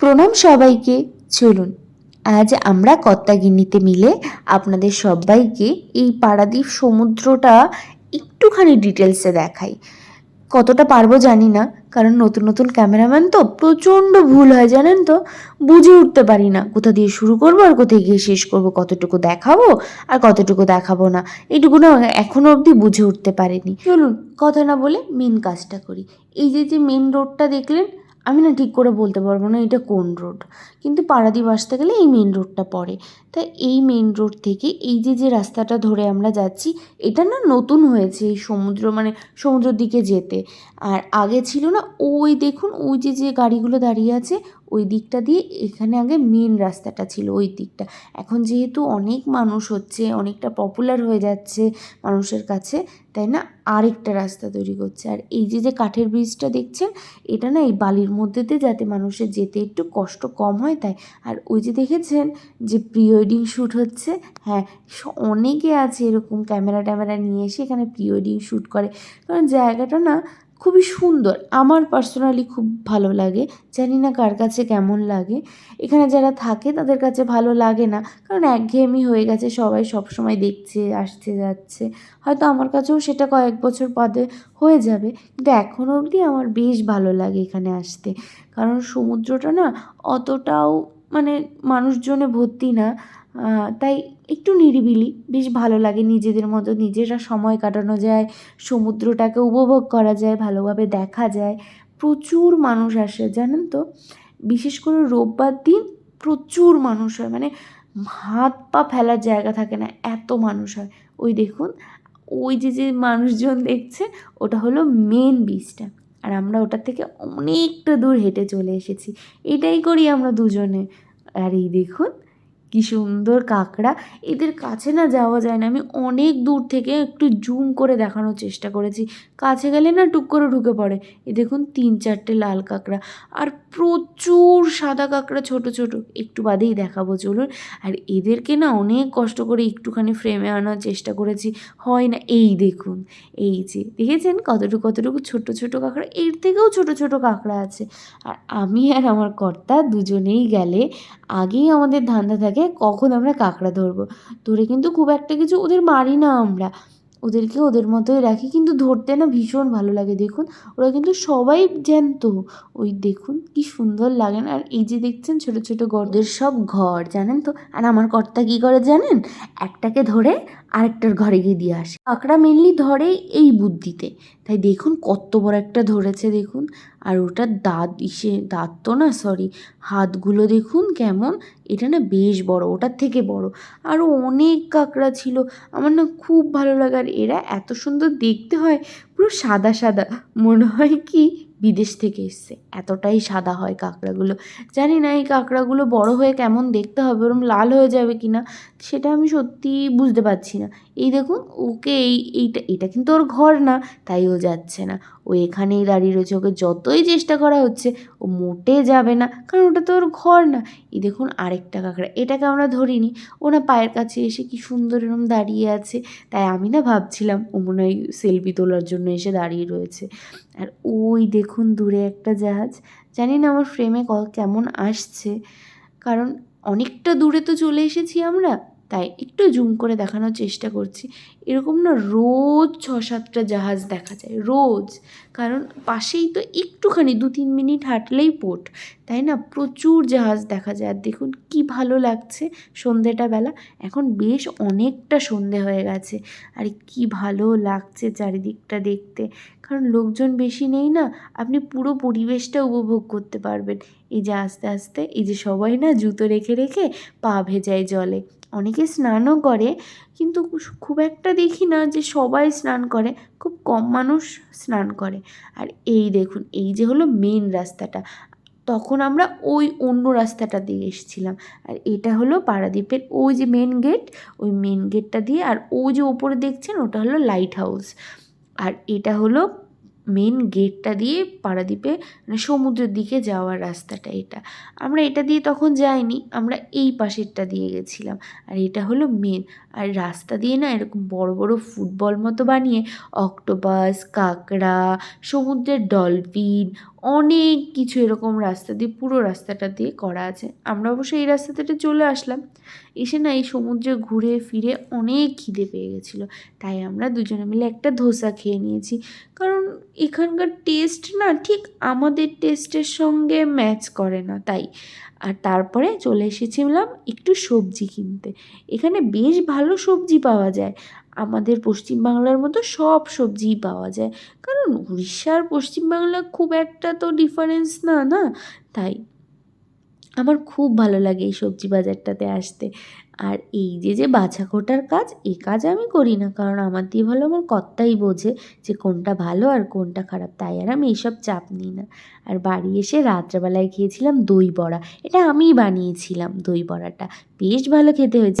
প্রণাম সবাইকে, চলুন। আজ আমরা কত্তাগিন্নিতে মিলে আপনাদের সবাইকে এই পারাদ্বীপ সমুদ্রটা একটুখানি ডিটেলসে দেখাই। কতটা পারব জানি না, কারণ নতুন নতুন ক্যামেরাম্যান তো প্রচণ্ড ভুল হয়, জানেন তো? বুঝে উঠতে পারি না কোথা দিয়ে শুরু করব আর কোথায় গিয়ে শেষ করব, কতটুকু দেখাবো আর কতটুকু দেখাবো না। এইটুকু না এখনও অবধি বুঝে উঠতে পারিনি। চলুন, কথা না বলে মেন কাজটা করি। এই যে যে মেন রোডটা দেখলেন আমি না ঠিক করে বলতে পারব না এটা কোন রোড। কিন্তু পারাদ্বীপ আসতে গেলে এই মেন রোডটা পড়ে। তা এই মেন রোড থেকে এই যে যে রাস্তাটা ধরে আমরা যাচ্ছি, এটা না নতুন হয়েছে এই সমুদ্র মানে সমুদ্রের দিকে যেতে। আর আগে ছিল না ওই, দেখুন ওই যে যে গাড়িগুলো দাঁড়িয়ে আছে ওই দিকটা দিয়ে এখানে আগে মেন রাস্তাটা ছিল ওই দিকটা। এখন যেহেতু অনেক মানুষ হচ্ছে, অনেকটা পপুলার হয়ে যাচ্ছে মানুষের কাছে, তাই না? আরেকটা রাস্তা তৈরি করছে। আর এই যে যে কাঠের ব্রিজটা দেখছেন, এটা না এই বালির মধ্যে দিয়ে যাতে মানুষের যেতে একটু কষ্ট কম হয় তাই। আর ওই যে দেখেছেন যে প্রি ওয়েডিং শ্যুট হচ্ছে হ্যাঁ অনেকে আছে এরকম ক্যামেরা ট্যামেরা নিয়ে এসে এখানে প্রি ওয়েডিং শ্যুট করে। কারণ জায়গাটা না খুবই সুন্দর। আমার পার্সোনালি খুব ভালো লাগে। জানি না কার কাছে কেমন লাগে। এখানে যারা থাকে তাদের কাছে ভালো লাগে না। কারণ একঘেয়েমি হয়ে গেছে, সবাই সবসময় দেখছে, আসছে, যাচ্ছে। হয়তো আমার কাছেও সেটা কয়েক বছর বাদে হয়ে যাবে। কিন্তু এখনও অবধি আমার বেশ ভালো লাগে এখানে আসতে। কারণ সমুদ্রটা না অতটাও মানে মানুষজনে ভর্তি না। তাই নিরিবিলি, বেশ ভালো লাগে নিজেদের মতো নিজেরা সময় কাটানো যায়, সমুদ্রটাকে উপভোগ করা যায়, ভালোভাবে দেখা যায়। প্রচুর মানুষ আসে, জানেন তো? বিশেষ করে রোববার দিন প্রচুর মানুষ হয় মানে হাত পা ফেলার জায়গা থাকে না, এত মানুষ হয়। ওই দেখুন, ওই যে যে মানুষজন দেখছে, ওটা হলো মেন বীজটা আর আমরা ওটার থেকে অনেকটা দূর হেঁটে চলে এসেছি। এটাই করি আমরা দুজনে। আর এই দেখুন কি সুন্দর কাঁকড়া। এদের কাছে না যাওয়া যায় না। আমি অনেক দূর থেকে একটু জুম করে দেখানোর চেষ্টা করেছি। কাছে গেলে না টুক করে ঢুকে পড়ে। এ দেখুন, তিন চারটে লাল কাঁকড়া। আর প্রচুর সাদা কাঁকড়া ছোট ছোট। একটু বাদেই দেখাবো, চলুন। আর এদেরকে না অনেক কষ্ট করে একটুখানি ফ্রেমে আনার চেষ্টা করেছি। হয় না, এই দেখুন, এই যে, দেখেছেন কতটুকু কতটুকু ছোট ছোট কাঁকড়া? এর থেকেও ছোট ছোট কাঁকড়া আছে। আর আমি আর আমার কর্তা দুজনেই গেলে আগেই আমাদের ধান্দা থাকে কখন আমরা কাঁকড়া ধরবো? ধরে কিন্তু খুব একটা কিছু ওদের মারি না আমরা। ওদেরকে ওদের মতোই রাখি, কিন্তু ধরতে না ভীষণ ভালো লাগে, দেখুন। ওরা কিন্তু সবাই জ্যান্ত। ওই দেখুন, কি সুন্দর লাগে না। আর এই যে দেখছেন ছোট ছোট গর্দের সব ঘর, জানেন তো? আর আমার কর্তা কী করে জানেন? একটাকে ধরে আরেকটার ঘরে গিয়ে দিয়ে আসে। কাঁকড়া মেনলি ধরে এই বুদ্ধিতে। তাই দেখুন কত বড় একটা ধরেছে, দেখুন। আর ওটার দাঁত, ইসে, দাঁত তো না সরি হাতগুলো দেখুন কেমন, এটা না বেশ বড়, ওটার থেকে বড়। আরও অনেক কাঁকড়া ছিল, আমার না খুব ভালো লাগে, আর এরা এত সুন্দর দেখতে হয়, পুরো সাদা সাদা। মনে হয় কি, বিদেশ থেকে এসছে, এতটাই সাদা হয় কাঁকড়াগুলো। জানি না এই কাঁকড়াগুলো বড় হয়ে কেমন দেখতে হবে, ওরম লাল হয়ে যাবে কি না সেটা আমি সত্যি বুঝতে পারছি না। এই দেখুন, ওকে এই, এইটা, এটা কিন্তু ওর ঘর না, তাই ও যাচ্ছে না। ও এখানেই দাঁড়িয়ে রয়েছে। ওকে যতই চেষ্টা করা হচ্ছে, ও মোটে যাবে না। কারণ ওটা তো ওর ঘর না। এই দেখুন আরেকটা কাঁকড়া। এটাকে আমরা ধরিনি। ও না পায়ের কাছে এসে কি সুন্দর এরম দাঁড়িয়ে আছে। তাই আমি না ভাবছিলাম ও মনে হয় সেলফি তোলার জন্য এসে দাঁড়িয়ে রয়েছে। আর ওই দেখুন দূরে একটা জাহাজ। জানি না আমার ফ্রেমে কেমন আসছে। কারণ অনেকটা দূরে তো চলে এসেছি আমরা। তাই একটু জুম করে দেখানোর চেষ্টা করছি। এরকম না রোজ ছ সাতটা জাহাজ দেখা যায়, রোজ। কারণ পাশেই তো একটুখানি দু তিন মিনিট হাঁটলেই পোর্ট তাই না? প্রচুর জাহাজ দেখা যায়। আর দেখুন কি ভালো লাগছে সন্ধেটা বেলা। এখন বেশ অনেকটা সন্ধে হয়ে গেছে। আর কি ভালো লাগছে চারিদিকটা দেখতে। কারণ লোকজন বেশি নেই না, আপনি পুরো পরিবেশটা উপভোগ করতে পারবেন। এই যে আস্তে আস্তে, এই যে সবাই না জুতো রেখে রেখে পা ভেজায় জলে। অনেকে স্নানও করে, কিন্তু খুব একটা দেখি না যে সবাই স্নান করে, খুব কম মানুষ স্নান করে। আর এই দেখুন, এই যে হলো মেন রাস্তাটা, তখন আমরা ওই অন্য রাস্তাটা দিয়ে এসেছিলাম। আর এটা হলো পারাদ্বীপের ওই যে মেন গেট ওই মেন গেটটা দিয়ে আর ও যে ওপরে দেখছেন ওটা হলো লাইট হাউস আর এটা হলো মেন গেটটা দিয়ে পারাদ্বীপে মানে সমুদ্রের দিকে যাওয়ার রাস্তাটা এটা। আমরা এটা দিয়ে তখন যাইনি, আমরা এই পাশেরটা দিয়ে গেছিলাম। আর এটা হলো মেন আর রাস্তা দিয়ে না এরকম বড় বড় ফুটবল মতো বানিয়ে অক্টোপাস কাঁকড়া, সমুদ্রের ডলফিন অনেক কিছু এরকম রাস্তা দিয়ে, পুরো রাস্তাটা দিয়ে করা আছে। আমরা অবশ্য এই রাস্তাতে চলে আসলাম। এসে না এই সমুদ্রে ঘুরে ফিরে অনেক খিদে পেয়ে গেছিল। তাই আমরা দুজনে মিলে একটা ধোসা খেয়ে নিয়েছি। কারণ এখানকার টেস্ট না ঠিক আমাদের টেস্টের সঙ্গে ম্যাচ করে না। তাই আর তারপরে চলে এসেছিলাম একটু সবজি কিনতে। এখানে বেশ ভালো সবজি পাওয়া যায়। আমাদের পশ্চিমবাংলার মতো সব সবজিই পাওয়া যায়। কারণ উড়িষ্যা আর পশ্চিমবাংলা খুব একটা তো ডিফারেন্স না না? তাই আমার খুব ভালো লাগে এই সবজি বাজারটাতে আসতে। আর এই যে যে বাছা কোটার কাজ এই কাজ আমি করি না। কারণ আমার দিয়ে ভালো আমার কত্তাই বোঝে যে কোনটা ভালো আর কোনটা খারাপ। তাই আর আমি এইসব চাপ নিই না। আর বাড়ি এসে রাত্রেবেলায় খেয়েছিলাম দই বড়া। এটা আমিই বানিয়েছিলাম দই বড়াটা। বেশ ভালো খেতে হয়েছে।